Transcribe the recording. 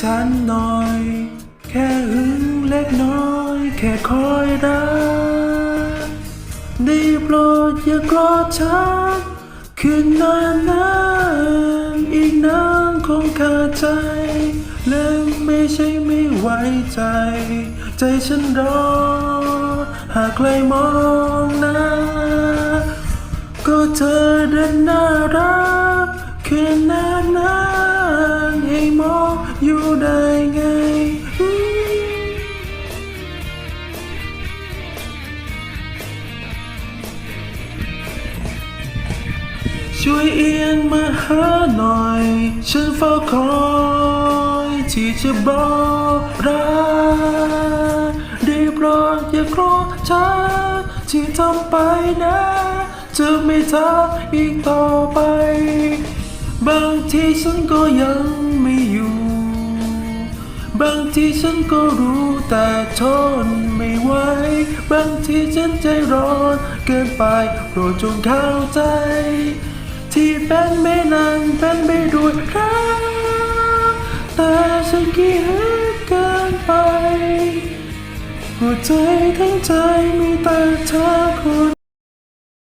ฉันหน่อย แค่หึงเล็กน้อย แค่คอยรักได้โปรดอย่ากรธฉันคืนนานนานๆอีกนานคงขาดใจ และไม่ใช่ไม่ไว้ใจ ใจฉันรอ หากใครมองน้าก็เธอเดินน่ารัก ช่วยเอียงมาหาหน่อย ฉันเฝ้าคอยที่จะบอกรักได้โปรดอย่าโกรธฉันที่ทำไปนะ จะไม่ทำอีกต่อไป บางทีฉันก็ยังไม่อยู่ บางทีฉันก็รู้แต่ทนไม่ไหว บางทีฉันใจร้อนเกินไปโปรดจงเข้าใจ ที่เป็นไม่นานเป็นไม่ด้วยรักแต่ฉันกี่เหตุเกินไป หัวใจทั้งใจมีแต่เธอคน